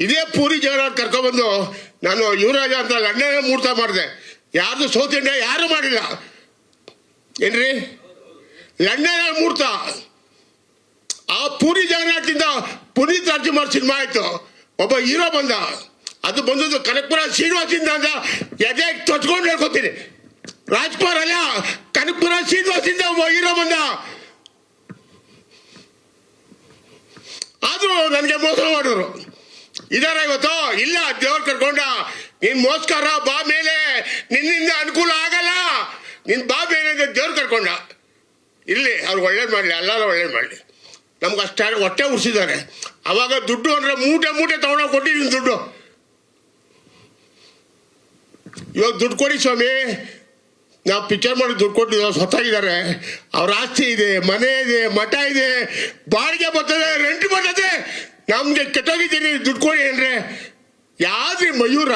ಇದೇ ಪೂರಿ ಜಗನ್ನಾಥ್ ಕರ್ಕೊಬಂದು ನಾನು ಯುವರಾಜ ಅಂತ ಲಂಡನ್ ಮೂರ್ತ ಮಾಡಿದೆ. ಯಾರ್ದು ಸೌತ್ ಯಾರು ಮಾಡಿಲ್ಲ. ಏನ್ರಿ? ಲಂಡನ್ ಮೂರ್ತ. ಆ ಪೂರಿ ಜಗನ್ನಾಥಿಂದ ಪುನೀತ್ ರಾಜ್ಕುಮಾರ್ ಸಿನಿಮಾ ಆಯ್ತು. ಒಬ್ಬ ಹೀರೋ ಬಂದ. ಅದು ಬಂದದ್ದು ಕನಕಪುರ ಶ್ರೀನಿವಾಸಿಂದ ಅಂತ ಎದೆ ತೊಚ್ಕೊಂಡು ಹೇಳ್ಕೊತೀನಿ. ರಾಜ್ಕುಮಾರ್ ಅಲ್ಲ, ಕನಕಪುರ ಶ್ರೀನಿವಾಸಿಂದ ಒಬ್ಬ ಹೀರೋ ಬಂದ. ಆದ್ರೂ ನನಗೆ ಮೋಸ ಮಾಡಿದ್ರು. ಇದಾರ ಇವತ್ತು ಇಲ್ಲ, ದೇವ್ರು ಕರ್ಕೊಂಡ. ನೀನ್ ಮೋಸ್ಕರ ಬಾ ಮೇಲೆ. ನಿನ್ನಿಂದ ಅನುಕೂಲ ಆಗಲ್ಲ. ನಿನ್ ಬಾ ಮೇಲೆ ದೇವ್ರು ಕರ್ಕೊಂಡ. ಇಲ್ಲಿ ಅವ್ರು ಒಳ್ಳೇದು ಮಾಡಲಿ ಎಲ್ಲರೂ ಒಳ್ಳೇದು ಮಾಡಲಿ. ನಮ್ಗೆ ಅಷ್ಟ ಹೊಟ್ಟೆ ಉರ್ಸಿದ್ದಾರೆ. ಅವಾಗ ದುಡ್ಡು ಅಂದ್ರೆ ಮೂಟೆ ಮೂಟೆ ತಗೊಂಡೋಗಿ ಕೊಟ್ಟಿದ್ದೀನಿ ದುಡ್ಡು. ಇವಾಗ ದುಡ್ಡು ಕೊಡಿ ಸ್ವಾಮಿ. ನಾವು ಪಿಕ್ಚರ್ ಮಾಡಿ ದುಡ್ಡು ಕೊಟ್ಟಿದ್ದೀವಿ ಇದ್ದಾರೆ. ಅವ್ರ ಆಸ್ತಿ ಇದೆ, ಮನೆ ಇದೆ, ಮಠ ಇದೆ. ಬಾಡಿಗೆ ಬರ್ತದೆ ನಮ್ಗೆ ಕೆಟ್ಟೋಗಿದ್ದೀನಿ ದುಡ್ಡು ಕೊಡಿ ಅಂದ್ರೆ. ಯಾವ್ದ್ರಿ ಮಯೂರ?